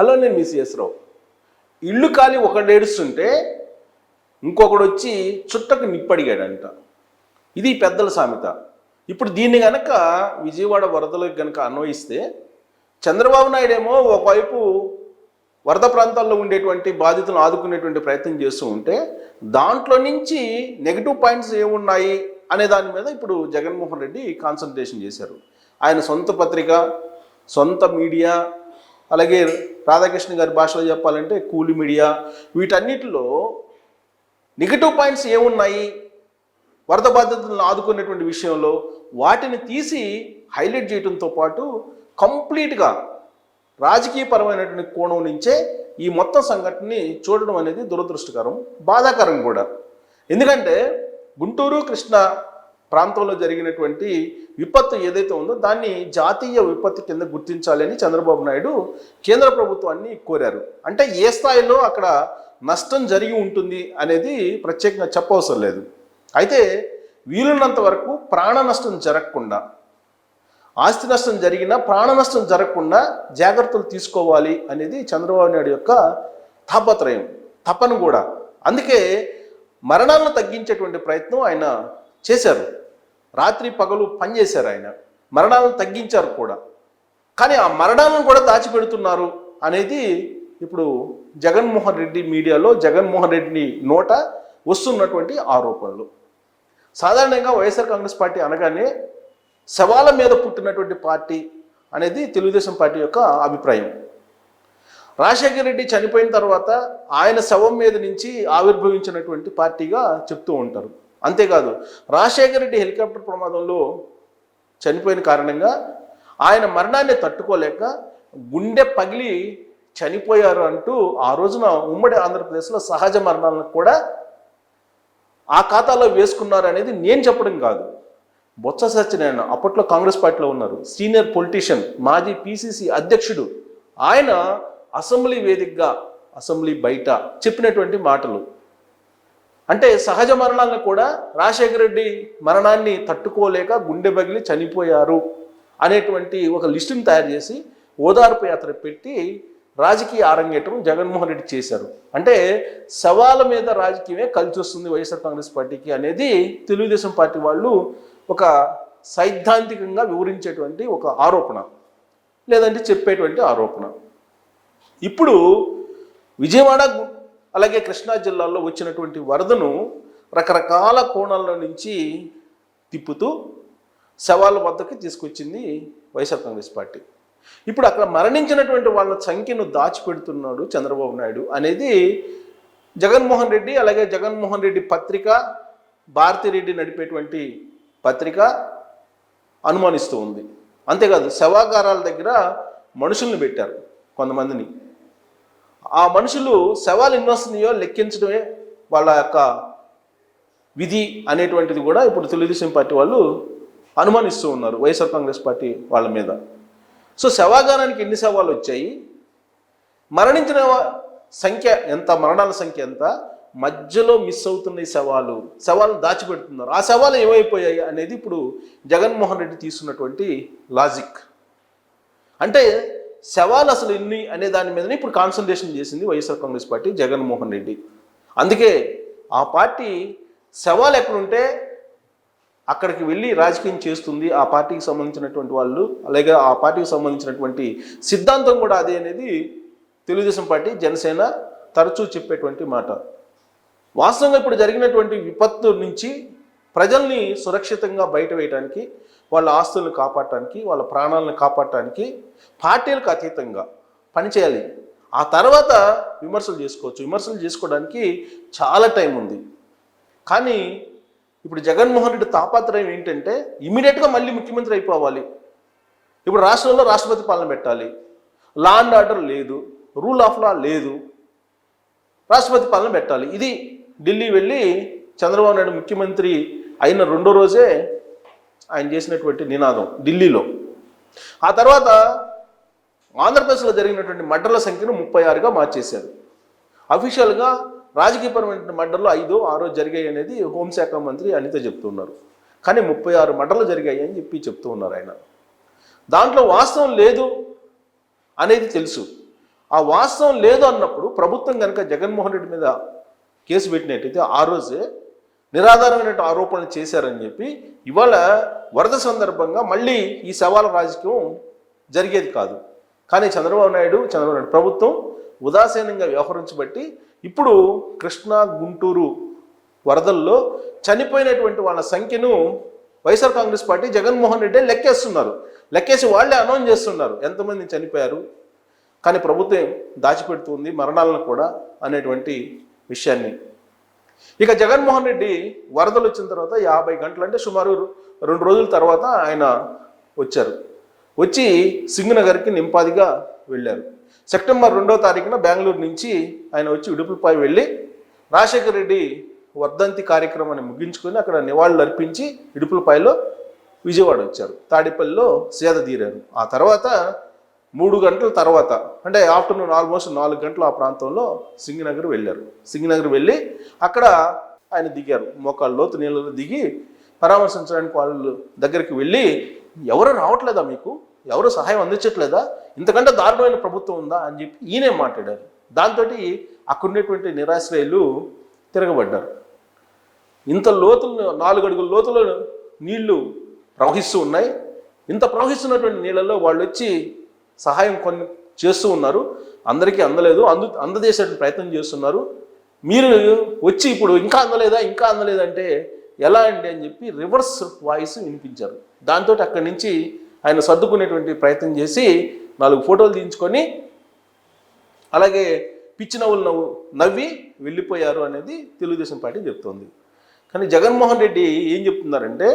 Hello నేను మీ CS రావు. ఇల్లు కాలి ఒకడు ఏడుస్తుంటే ఇంకొకడు వచ్చి చుట్టకు నిప్పడిగాడంట. ఇది పెద్దల సామెత. ఇప్పుడు దీన్ని గనక విజయవాడ వరదలకు గనక అన్వయిస్తే చంద్రబాబు నాయుడు ఏమో ఒకవైపు వరద ప్రాంతాల్లో ఉండేటువంటి బాధితులను ఆదుకునేటువంటి ప్రయత్నం చేస్తూ ఉంటే దాంట్లో నుంచి నెగిటివ్ పాయింట్స్ ఏమున్నాయి అనే దాని మీద ఇప్పుడు జగన్మోహన్ రెడ్డి కాన్సన్ట్రేషన్ చేశారు. ఆయన సొంత పత్రిక సొంత మీడియా అలాగే రాధాకృష్ణ గారి భాషలో చెప్పాలంటే కూలి మీడియా వీటన్నిటిలో నెగిటివ్ పాయింట్స్ ఏమున్నాయి? వరద బాధితులను ఆదుకునేటువంటి విషయంలో వాటిని తీసి హైలైట్ చేయడంతో పాటు కంప్లీట్గా రాజకీయపరమైనటువంటి కోణం నుంచే ఈ మొత్తం సంఘటనని చూడడం అనేది దురదృష్టకరం బాధాకరం కూడా. ఎందుకంటే గుంటూరు కృష్ణ ప్రాంతంలో జరిగినటువంటి విపత్తు ఏదైతే ఉందో దాన్ని జాతీయ విపత్తు కింద గుర్తించాలని చంద్రబాబు నాయుడు కేంద్ర ప్రభుత్వాన్ని కోరారు. అంటే ఏ స్థాయిలో అక్కడ నష్టం జరిగి ఉంటుంది అనేది ప్రత్యేకంగా చెప్పవసరం లేదు. అయితే వీలున్నంత వరకు ప్రాణ నష్టం జరగకుండా ఆస్తి నష్టం జరిగినా ప్రాణ నష్టం జరగకుండా జాగ్రత్తలు తీసుకోవాలి అనేది చంద్రబాబు నాయుడు యొక్క తాపత్రయం తపన కూడా. అందుకే మరణాలను తగ్గించేటువంటి ప్రయత్నం ఆయన చేశారు. రాత్రి పగలు పనిచేశారు ఆయన. మరణాలను తగ్గించారు కూడా. కానీ ఆ మరణాలను కూడా దాచిపెడుతున్నారు అనేది ఇప్పుడు జగన్మోహన్ రెడ్డి మీడియాలో జగన్మోహన్ రెడ్డిని నోట వస్తున్నటువంటి ఆరోపణలు. సాధారణంగా వైఎస్ఆర్ కాంగ్రెస్ పార్టీ అనగానే శవాల మీద పుట్టినటువంటి పార్టీ అనేది తెలుగుదేశం పార్టీ యొక్క అభిప్రాయం. రాజశేఖర రెడ్డి చనిపోయిన తర్వాత ఆయన శవం మీద నుంచి ఆవిర్భవించినటువంటి పార్టీగా చెప్తూ ఉంటారు. అంతేకాదు రాజశేఖర రెడ్డి హెలికాప్టర్ ప్రమాదంలో చనిపోయిన కారణంగా ఆయన మరణాన్ని తట్టుకోలేక గుండె పగిలి చనిపోయారు అంటూ ఆ రోజున ఉమ్మడి ఆంధ్రప్రదేశ్లో సహజ మరణాలను కూడా ఆ ఖాతాలో వేసుకున్నారు అనేది నేను చెప్పడం కాదు. బొత్స సత్యనారాయణ అప్పట్లో కాంగ్రెస్ పార్టీలో ఉన్నారు. సీనియర్ పొలిటీషియన్ మాజీ పిసిసి అధ్యక్షుడు. ఆయన అసెంబ్లీ వేదికగా అసెంబ్లీ బయట చెప్పినటువంటి మాటలు. అంటే సహజ మరణాలను కూడా రాజశేఖర రెడ్డి మరణాన్ని తట్టుకోలేక గుండె బగిలి చనిపోయారు అనేటువంటి ఒక లిస్టుని తయారు చేసి ఓదార్పు యాత్ర పెట్టి రాజకీయ ఆరంగేటం జగన్మోహన్ రెడ్డి చేశారు. అంటే సవాల మీద రాజకీయమే కలిసి వస్తుంది వైఎస్ఆర్ కాంగ్రెస్ పార్టీకి అనేది తెలుగుదేశం పార్టీ వాళ్ళు ఒక సైద్ధాంతికంగా వివరించేటువంటి ఒక ఆరోపణ లేదంటే చెప్పేటువంటి ఆరోపణ. ఇప్పుడు విజయవాడ గు- అలాగే కృష్ణా జిల్లాలో వచ్చినటువంటి వరదను రకరకాల కోణాల నుంచి తిప్పుతూ శవాల వద్దకు తీసుకొచ్చింది వైఎస్ఆర్ కాంగ్రెస్ పార్టీ. ఇప్పుడు అక్కడ మరణించినటువంటి వాళ్ళ సంఖ్యను దాచిపెడుతున్నాడు చంద్రబాబు నాయుడు అనేది జగన్మోహన్ రెడ్డి అలాగే జగన్మోహన్ రెడ్డి పత్రిక భారతిరెడ్డి నడిపేటువంటి పత్రిక అనుమానిస్తూ ఉంది. అంతేకాదు శవాగారాల దగ్గర మనుషుల్ని పెట్టారు కొంతమందిని. ఆ మనుషులు శవాలు ఎన్ని వస్తున్నాయో లెక్కించడమే వాళ్ళ యొక్క విధి అనేటువంటిది కూడా ఇప్పుడు తెలుగుదేశం పార్టీ వాళ్ళు అనుమానిస్తూ ఉన్నారు. వైఎస్ఆర్ కాంగ్రెస్ పార్టీ వాళ్ళ మీద. సో శవాగానానికి ఎన్ని శవాలు వచ్చాయి? మరణించిన సంఖ్య ఎంత? మరణాల సంఖ్య ఎంత? మధ్యలో మిస్ అవుతున్న ఈ శవాలు శవాలు దాచిపెడుతున్నారు. ఆ శవాలు ఏమైపోయాయి అనేది ఇప్పుడు జగన్మోహన్ రెడ్డి తీసుకున్నటువంటి లాజిక్. అంటే శవాలు అసలు ఎన్ని అనే దాని మీదనే ఇప్పుడు కాన్సన్ట్రేషన్ చేసింది YSR Congress party Jaganmohan Reddy. అందుకే ఆ పార్టీ శవాలు ఎక్కడుంటే అక్కడికి వెళ్ళి రాజకీయం చేస్తుంది. ఆ పార్టీకి సంబంధించినటువంటి వాళ్ళు అలాగే ఆ పార్టీకి సంబంధించినటువంటి సిద్ధాంతం కూడా అదే అనేది తెలుగుదేశం పార్టీ జనసేన తరచూ చెప్పేటువంటి మాట. వాస్తవంగా ఇప్పుడు జరిగినటువంటి విపత్తు నుంచి ప్రజల్ని సురక్షితంగా బయట వేయడానికి వాళ్ళ ఆస్తులను కాపాడటానికి వాళ్ళ ప్రాణాలను కాపాడటానికి పార్టీలకు అతీతంగా పనిచేయాలి. ఆ తర్వాత విమర్శలు చేసుకోవచ్చు. విమర్శలు చేసుకోవడానికి చాలా టైం ఉంది. కానీ ఇప్పుడు జగన్మోహన్ రెడ్డి తాపత్రయం ఏంటంటే ఇమీడియట్గా మళ్ళీ ముఖ్యమంత్రి అయిపోవాలి. ఇప్పుడు రాష్ట్రంలో రాష్ట్రపతి పాలన పెట్టాలి. లా అండ్ ఆర్డర్ లేదు. రూల్ ఆఫ్ లా లేదు. రాష్ట్రపతి పాలన పెట్టాలి. ఇది ఢిల్లీ వెళ్ళి చంద్రబాబు నాయుడు ముఖ్యమంత్రి అయిన రెండో రోజే ఆయన చేసినటువంటి నినాదం ఢిల్లీలో. ఆ తర్వాత ఆంధ్రప్రదేశ్లో జరిగినటువంటి మర్డర్ల సంఖ్యను ముప్పై ఆరుగా మార్చేశారు. అఫీషియల్గా రాజకీయపరమైన మర్డర్లు ఐదో ఆరో జరిగాయి అనేది హోంశాఖ మంత్రి అనిత చెప్తున్నారు. కానీ ముప్పై ఆరు మర్డర్లు జరిగాయి అని చెప్పి చెప్తూ ఉన్నారు ఆయన. దాంట్లో వాస్తవం లేదు అనేది తెలుసు. ఆ వాస్తవం లేదు అన్నప్పుడు ప్రభుత్వం కనుక జగన్మోహన్ రెడ్డి మీద కేసు పెట్టినట్టయితే ఆ రోజే నిరాధారమైనటువంటి ఆరోపణలు చేశారని చెప్పి ఇవాళ వరద సందర్భంగా మళ్ళీ ఈ సవాల రాజకీయం జరిగేది కాదు. కానీ చంద్రబాబు నాయుడు చంద్రబాబు నాయుడు ప్రభుత్వం ఉదాసీనంగా వ్యవహరించబట్టి ఇప్పుడు కృష్ణా గుంటూరు వరదల్లో చనిపోయినటువంటి వాళ్ళ సంఖ్యను YSR Congress party Jaganmohan Reddy లెక్కేస్తున్నారు. లెక్కేసి వాళ్ళే అనౌన్స్ చేస్తున్నారు. ఎంతమంది చనిపోయారు? కానీ ప్రభుత్వం దాచిపెడుతుంది మరణాలను కూడా అనేటువంటి విషయాన్ని. ఇక జగన్మోహన్ రెడ్డి వరదలు వచ్చిన తర్వాత యాభై గంటలు అంటే సుమారు రెండు రోజుల తర్వాత ఆయన వచ్చారు. వచ్చి సింగనగర్కి నింపాదిగా వెళ్ళారు. సెప్టెంబర్ రెండో తారీఖున బెంగళూరు నుంచి ఆయన వచ్చి ఉడుపులపై వెళ్ళి రాజశేఖర రెడ్డి వర్ధంతి కార్యక్రమాన్ని ముగించుకొని అక్కడ నివాళులు అర్పించి ఇడుపులపాయలో విజయవాడ వచ్చారు. తాడిపల్లిలో సేద తీరారు. ఆ తర్వాత మూడు గంటల తర్వాత అంటే ఆఫ్టర్నూన్ ఆల్మోస్ట్ నాలుగు గంటల ఆ ప్రాంతంలో సింగనగర్ వెళ్ళారు. సింగనగర్ వెళ్ళి అక్కడ ఆయన దిగారు. మోకాళ్ళ లోతు నీళ్ళలో దిగి పరామర్శించడానికి వాళ్ళ దగ్గరికి వెళ్ళి ఎవరు రావట్లేదా మీకు? ఎవరు సహాయం అందించట్లేదా? ఇంతకంటే దారుణమైన ప్రభుత్వం ఉందా? అని చెప్పి ఈయనే మాట్లాడారు. దాంతో అక్కడున్నటువంటి నిరాశ్రయులు తిరగబడ్డారు. ఇంత లోతులు నాలుగు అడుగుల లోతులో నీళ్ళు ప్రవహిస్తూ ఉన్నాయి. ఇంత ప్రవహిస్తున్నటువంటి నీళ్ళల్లో వాళ్ళు వచ్చి సహాయం కొన్ని చేస్తూ ఉన్నారు. అందరికీ అందలేదు. అందు అందజేసే ప్రయత్నం చేస్తున్నారు. మీరు వచ్చి ఇప్పుడు ఇంకా అందలేదా ఇంకా అందలేదంటే ఎలా అండి అని చెప్పి రివర్స్ వాయిస్ వినిపించారు. దాంతో అక్కడి నుంచి ఆయన సర్దుకునేటువంటి ప్రయత్నం చేసి నాలుగు ఫోటోలు తీయించుకొని అలాగే పిచ్చి నవ్వులు నవ్వు నవ్వి వెళ్ళిపోయారు అనేది తెలుగుదేశం పార్టీ చెప్తోంది. కానీ జగన్మోహన్ రెడ్డి ఏం చెప్తున్నారంటే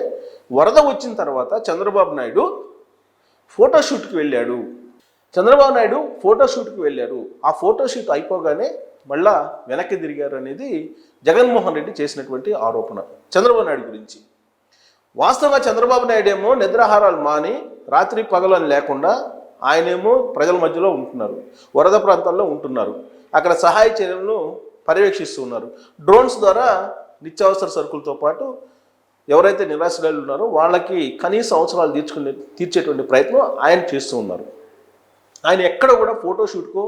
వరద వచ్చిన తర్వాత చంద్రబాబు నాయుడు ఫోటోషూట్కి వెళ్ళాడు. చంద్రబాబు నాయుడు ఫోటోషూట్కి వెళ్ళారు. ఆ ఫోటోషూట్ అయిపోగానే మళ్ళా వెనక్కి తిరిగారు అనేది జగన్మోహన్ రెడ్డి చేసినటువంటి ఆరోపణ. చంద్రబాబు నాయుడు గురించి. వాస్తవంగా చంద్రబాబు నాయుడు ఏమో నిద్రాహారాలు మాని రాత్రి పగలని లేకుండా ఆయనేమో ప్రజల మధ్యలో ఉంటున్నారు. వరద ప్రాంతాల్లో ఉంటున్నారు. అక్కడ సహాయ చర్యలను పర్యవేక్షిస్తూ ఉన్నారు. డ్రోన్స్ ద్వారా నిత్యావసర సరుకులతో పాటు ఎవరైతే నిరాశ్రయాలు ఉన్నారో వాళ్ళకి కనీస అవసరాలు తీర్చుకునే తీర్చేటువంటి ప్రయత్నం ఆయన చేస్తూ ఉన్నారు. ఆయన ఎక్కడ కూడా ఫోటోషూట్కో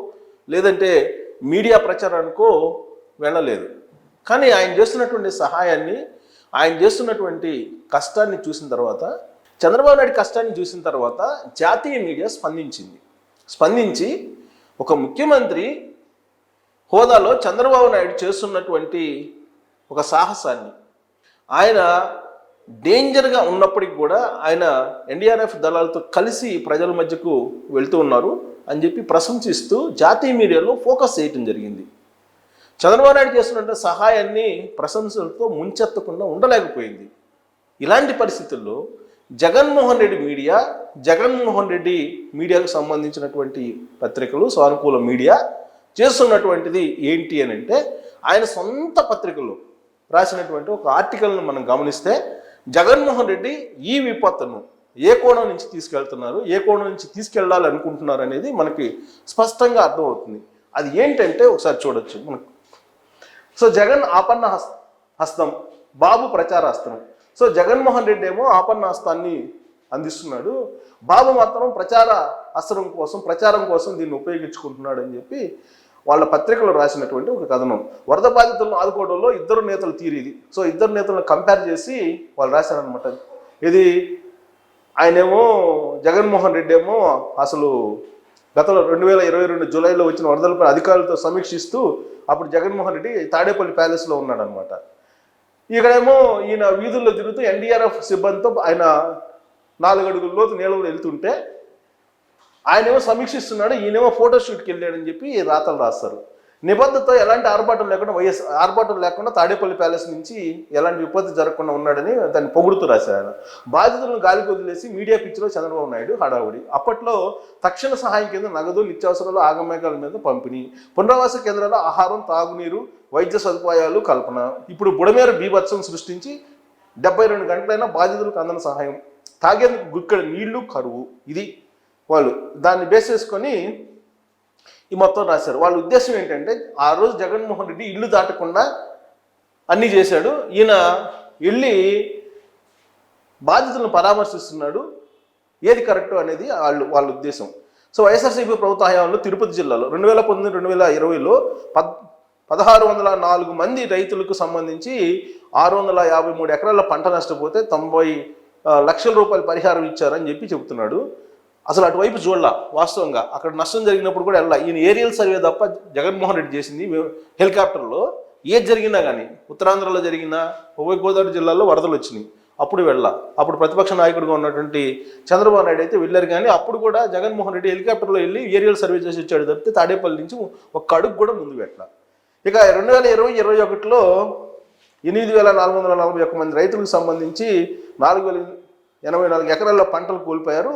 లేదంటే మీడియా ప్రచారానికో వెళ్ళలేదు. కానీ ఆయన చేస్తున్నటువంటి సహాయాన్ని ఆయన చేస్తున్నటువంటి కష్టాన్ని చూసిన తర్వాత చంద్రబాబు నాయుడు కష్టాన్ని చూసిన తర్వాత జాతీయ మీడియా స్పందించింది. స్పందించి ఒక ముఖ్యమంత్రి హోదాలో చంద్రబాబు నాయుడు చేస్తున్నటువంటి ఒక సాహసాన్ని ఆయన డేంజర్గా ఉన్నప్పటికి కూడా ఆయన ఎన్డీఆర్ఎఫ్ దళాలతో కలిసి ప్రజల మధ్యకు వెళ్తూ ఉన్నారు అని చెప్పి ప్రశంసిస్తూ జాతీయ మీడియాలో ఫోకస్ చేయటం జరిగింది. చంద్రబాబు నాయుడు చేస్తున్న సహాయాన్ని ప్రశంసలతో ముంచెత్తకుండా ఉండలేకపోయింది. ఇలాంటి పరిస్థితుల్లో జగన్మోహన్ రెడ్డి మీడియా జగన్మోహన్ రెడ్డి మీడియాకు సంబంధించినటువంటి పత్రికలు సానుకూల మీడియా చేస్తున్నటువంటిది ఏంటి అని అంటే ఆయన సొంత పత్రికలు రాసినటువంటి ఒక ఆర్టికల్ను మనం గమనిస్తే జగన్మోహన్ రెడ్డి ఈ విపత్తును ఏ కోణం నుంచి తీసుకెళ్తున్నారు ఏ కోణం నుంచి తీసుకెళ్ళాలి అనుకుంటున్నారు అనేది మనకి స్పష్టంగా అర్థమవుతుంది. అది ఏంటంటే ఒకసారి చూడొచ్చు మనకు. సో జగన్ ఆపన్న హస్తం బాబు ప్రచార హస్తం సో జగన్మోహన్ రెడ్డి ఏమో ఆపన్న హస్తాన్ని అందిస్తున్నాడు. బాబు మాత్రం ప్రచార అస్త్రం కోసం ప్రచారం కోసం దీన్ని ఉపయోగించుకుంటున్నాడు అని చెప్పి వాళ్ళ పత్రికలో రాసినటువంటి ఒక కథనం. వరద బాధితులను ఆదుకోవడంలో ఇద్దరు నేతలు తీరిది సో ఇద్దరు నేతలను కంపేర్ చేసి వాళ్ళు రాశారనమాట ఇది ఆయనేమో జగన్మోహన్ రెడ్డి ఏమో అసలు గతంలో రెండు వేల ఇరవై రెండు జూలైలో వచ్చిన వరదలపై అధికారులతో సమీక్షిస్తూ అప్పుడు జగన్మోహన్ రెడ్డి తాడేపల్లి ప్యాలెస్లో ఉన్నాడనమాట ఇక్కడేమో ఈయన వీధుల్లో తిరుగుతూ ఎన్డీఆర్ఎఫ్ సిబ్బందితో ఆయన నాలుగు అడుగుల లోతు నీళ్ళలో వెళ్తుంటే ఆయనేమో సమీక్షిస్తున్నాడు ఈయనేమో ఫోటోషూట్కి వెళ్ళాడని చెప్పి రాతలు రాస్తారు. నిబద్ధత ఎలాంటి ఆర్భాటం లేకుండా వైఎస్ ఆర్భాటం లేకుండా తాడేపల్లి ప్యాలెస్ నుంచి ఎలాంటి విపత్తు జరగకుండా ఉన్నాడని దాన్ని పొగుడుతూ రాశారు. బాధితులను గాలికి వదిలేసి మీడియా పిచ్చిలో చంద్రబాబు నాయుడు హడావుడి. అప్పట్లో తక్షణ సహాయం కింద నగదు నిత్యావసరాలు ఆగమేఘాల మీద పంపిణీ పునరావాస కేంద్రాల ఆహారం తాగునీరు వైద్య సదుపాయాలు కల్పన. ఇప్పుడు బుడమేర బీభత్సం సృష్టించి డెబ్బై రెండు గంటలైనా బాధితులకు అందని సహాయం. తాగేందుకు గుక్కడ నీళ్ళు కరువు. ఇది వాళ్ళు దాన్ని బేస్ చేసుకొని ఈ మొత్తం రాశారు. వాళ్ళ ఉద్దేశం ఏంటంటే ఆ రోజు జగన్మోహన్ రెడ్డి ఇల్లు దాటకుండా అన్నీ చేశాడు. ఈయన వెళ్ళి బాధితులను పరామర్శిస్తున్నాడు. ఏది కరెక్ట్ అనేది వాళ్ళు వాళ్ళ ఉద్దేశం. సో వైఎస్ఆర్సీపీ ప్రభుత్వ హయాంలో తిరుపతి జిల్లాలో రెండు వేల పంతొమ్మిది రెండు వేల ఇరవైలో పద్ పదహారు వందల నాలుగు మంది రైతులకు సంబంధించి ఆరు వందల యాభై మూడు ఎకరాల పంట నష్టపోతే తొంభై లక్షల రూపాయల పరిహారం ఇచ్చారని చెప్పి చెబుతున్నాడు. అసలు అటువైపు చూడాల వాస్తవంగా. అక్కడ నష్టం జరిగినప్పుడు కూడా వెళ్ళాలి. ఈయన ఏరియల్ సర్వే తప్ప జగన్మోహన్ రెడ్డి చేసింది హెలికాప్టర్లో. ఏది జరిగినా కానీ ఉత్తరాంధ్రలో జరిగినా ఉభయ గోదావరి జిల్లాలో వరదలు వచ్చినాయి. అప్పుడు వెళ్ళ అప్పుడు ప్రతిపక్ష నాయకుడిగా ఉన్నటువంటి చంద్రబాబు నాయుడు అయితే వెళ్ళారు కానీ అప్పుడు కూడా జగన్మోహన్ రెడ్డి హెలికాప్టర్లో వెళ్ళి ఏరియల్ సర్వే చేసి వచ్చాడు తప్పితే తాడేపల్లి నుంచి ఒక అడుగు కూడా ముందు పెట్టాల. ఇక రెండు వేల ఇరవై ఇరవై ఒకటిలో ఎనిమిది వేల నాలుగు వందల నలభై ఒక్క మంది రైతులకు సంబంధించి నాలుగు వేల ఎనభై నాలుగు ఎకరాల్లో పంటలు కోల్పోయారు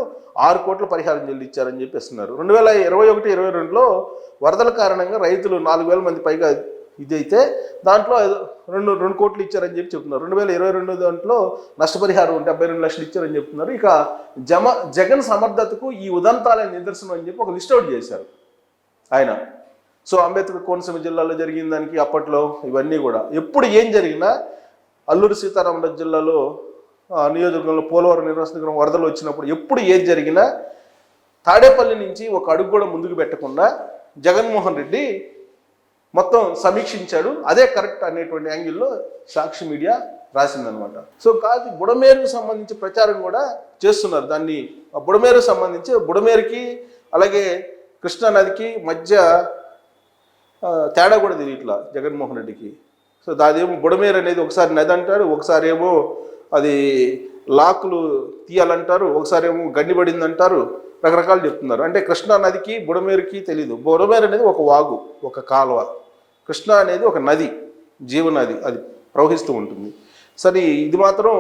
ఆరు కోట్ల పరిహారం చెల్లించారని చెప్పేస్తున్నారు. రెండు వేల ఇరవై ఒకటి ఇరవై రెండులో వరదల కారణంగా రైతులు నాలుగు వేల మంది పైగా ఇదైతే దాంట్లో రెండు రెండు కోట్లు ఇచ్చారని చెప్పి చెప్తున్నారు. రెండు వేల ఇరవై రెండు దాంట్లో నష్టపరిహారం డెబ్బై రెండు లక్షలు ఇచ్చారని చెప్తున్నారు. ఇక జమ జగన్ సమర్థతకు ఈ ఉదంతాలే నిదర్శనం అని చెప్పి ఒక లిస్ట్ అవుట్ చేశారు ఆయన. సో అంబేద్కర్ కోనసీమ జిల్లాలో జరిగిన దానికి అప్పట్లో ఇవన్నీ కూడా. ఎప్పుడు ఏం జరిగినా అల్లూరి సీతారామరాజు జిల్లాలో నియోజకవర్గంలో పోలవరం నిర్వసనగరం వరదలు వచ్చినప్పుడు ఎప్పుడు ఏది జరిగినా తాడేపల్లి నుంచి ఒక అడుగు కూడా ముందుకు పెట్టకుండా జగన్మోహన్ రెడ్డి మొత్తం సమీక్షించాడు. అదే కరెక్ట్ అనేటువంటి యాంగిల్లో సాక్షి మీడియా రాసిందనమాట సో కాదు బుడమేరుకు సంబంధించి ప్రచారం కూడా చేస్తున్నారు. దాన్ని ఆ బుడమేరుకు సంబంధించి బుడమేరుకి అలాగే కృష్ణా నదికి మధ్య తేడా కూడా తెలియట్లా జగన్మోహన్ రెడ్డికి. సో దాదేమో బుడమేరు అనేది ఒకసారి నది అంటాడు ఒకసారి ఏమో అది లాకులు తీయాలంటారు ఒకసారి ఏమో గండిపడింది అంటారు రకరకాలు చెప్తున్నారు. అంటే కృష్ణా నదికి బుడమేరుకి తెలీదు. బుడమేరు అనేది ఒక వాగు ఒక కాలువ. కృష్ణా అనేది ఒక నది జీవనది అది ప్రవహిస్తూ ఉంటుంది. సరే ఇది మాత్రం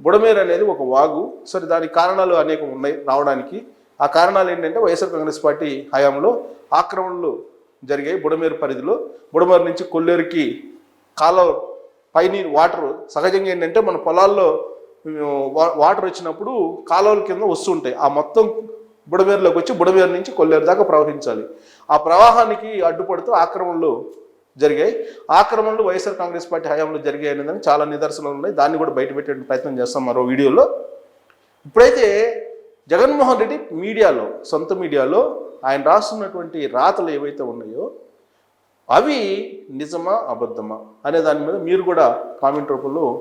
బుడమేరు అనేది ఒక వాగు. సరే దానికి కారణాలు అనేకం ఉన్నాయి రావడానికి. ఆ కారణాలు ఏంటంటే వైఎస్ఆర్ కాంగ్రెస్ పార్టీ హయాంలో ఆక్రమణలు జరిగాయి బుడమేరు పరిధిలో. బుడమేరు నుంచి కొల్లేరుకి కాలువ పైనీరు వాటర్. సహజంగా ఏంటంటే మన పొలాల్లో వా- వాటర్ వచ్చినప్పుడు కాలువల కింద వస్తుంటాయి ఆ మొత్తం బుడమేరులోకి వచ్చి బుడమేరు నుంచి కొల్లేరు దాకా ప్రవహించాలి. ఆ ప్రవాహానికి అడ్డుపడుతూ ఆక్రమణలు జరిగాయి. ఆక్రమణలు వైఎస్ఆర్ కాంగ్రెస్ పార్టీ హయాంలో జరిగాయి చాలా నిదర్శనాలు ఉన్నాయి. దాన్ని కూడా బయట పెట్టే ప్రయత్నం చేస్తాం మరో వీడియోలో. ఇప్పుడైతే జగన్మోహన్ రెడ్డి మీడియాలో సొంత మీడియాలో ఆయన రాస్తున్నటువంటి రాతలు ఏవైతే ఉన్నాయో అవి నిజమా అబద్ధమా? అనే దాని మీద మీరు కూడా కామెంట్ రూపంలో